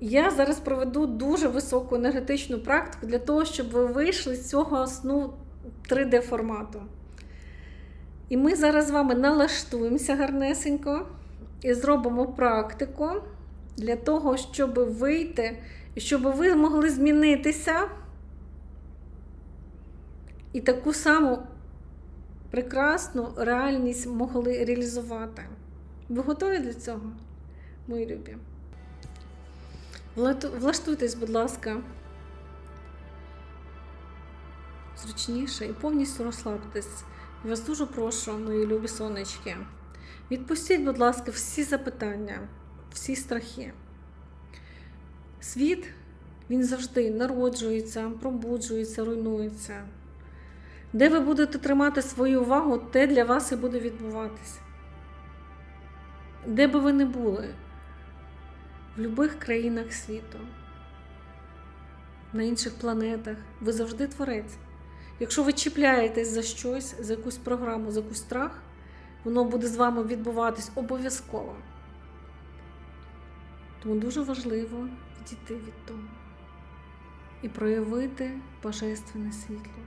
Я зараз проведу дуже високу енергетичну практику для того, щоб ви вийшли з цього сну 3D формату. І ми зараз з вами налаштуємося гарнесенько і зробимо практику для того, щоб вийти, і щоб ви могли змінитися і таку саму прекрасну реальність могли реалізувати. Ви готові для цього, мої любі? Влаштуйтесь, будь ласка, зручніше і повністю розслабтесь. Я вас дуже прошу, мої любі сонечки. Відпустіть, будь ласка, всі запитання, всі страхи. Світ, він завжди народжується, пробуджується, руйнується. Де ви будете тримати свою увагу, те для вас і буде відбуватися. Де би ви не були, в будь-яких країнах світу, на інших планетах, ви завжди творець. Якщо ви чіпляєтесь за щось, за якусь програму, за якийсь страх, воно буде з вами відбуватись обов'язково. Тому дуже важливо відійти від того і проявити божественне світло.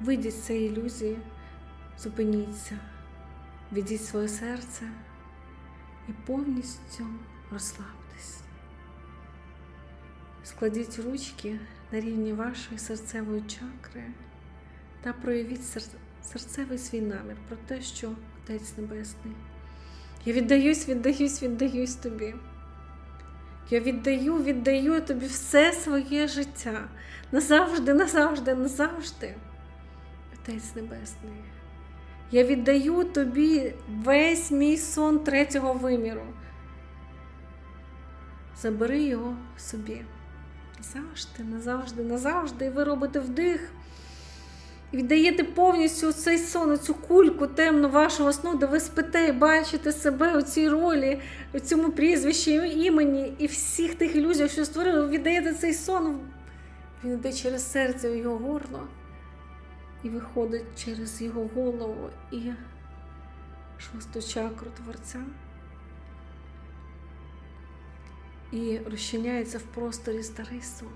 Вийдіть з цієї ілюзії, зупиніться, відіть своє серце і повністю розслабтесь. Складіть ручки на рівні вашої серцевої чакри та проявіть серцевий свій намір про те, що Отець Небесний. Я віддаюсь, віддаюсь, віддаюсь тобі. Я віддаю, віддаю тобі все своє життя. Назавжди, назавжди, назавжди. Отець Небесний. Я віддаю тобі весь мій сон третього виміру. Забери його собі. Назавжди, назавжди, назавжди. І ви робите вдих. І віддаєте повністю цей сон, цю кульку темну вашого сну, де ви спите і бачите себе у цій ролі, у цьому прізвищі, імені і всіх тих ілюзій, що створили, ви віддаєте цей сон. Він йде через серце у його горло і виходить через його голову і шосту чакру творця. І розчиняється в просторі старий сон.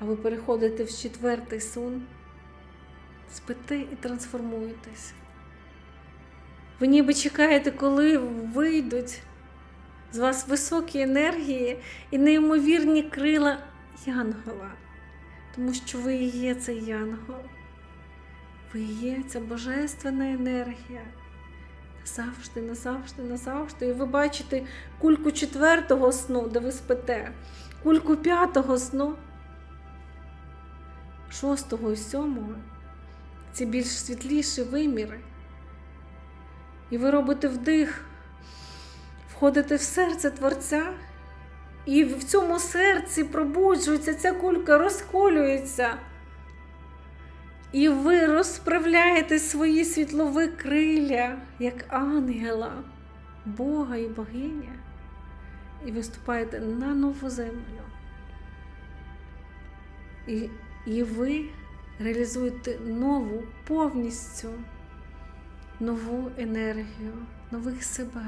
А ви переходите в четвертий сон, спите і трансформуєтесь. Ви ніби чекаєте, коли вийдуть з вас високі енергії і неймовірні крила Янгола, тому що ви є цей Янгол. Ви є ця божественна енергія. Назавжди, назавжди, назавжди. І ви бачите кульку четвертого сну, де ви спите, кульку п'ятого сну, шостого і сьомого. Ці більш світліші виміри. І ви робите вдих, входите в серце Творця, і в цьому серці пробуджується, ця кулька розколюється. І ви розправляєте свої світлові крилля, як ангела, Бога і богиня, і виступаєте на нову землю. І, і ви реалізуєте нову повністю нову енергію, нових себе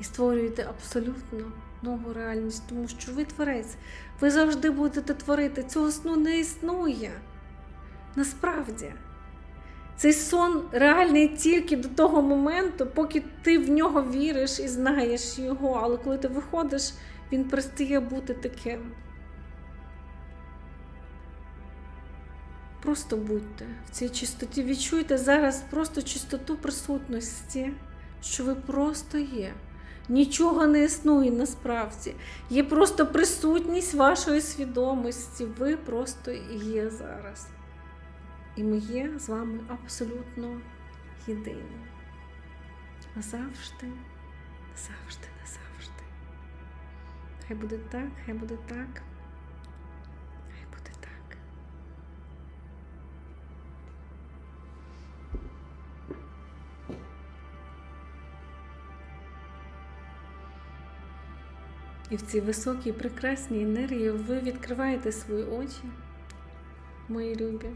і створюєте абсолютно нову реальність, тому що ви творець, ви завжди будете творити. Цього сну не існує. Насправді, цей сон реальний тільки до того моменту, поки ти в нього віриш і знаєш його, але коли ти виходиш, він перестає бути таким. Просто будьте в цій чистоті. Відчуйте зараз просто чистоту присутності, що ви просто є. Нічого не існує насправді. Є просто присутність вашої свідомості. Ви просто є зараз. І ми є з вами абсолютно єдині. Назавжди, назавжди, назавжди. Хай буде так. Хай буде так. І в цій високій прекрасній енергії ви відкриваєте свої очі, мої любі.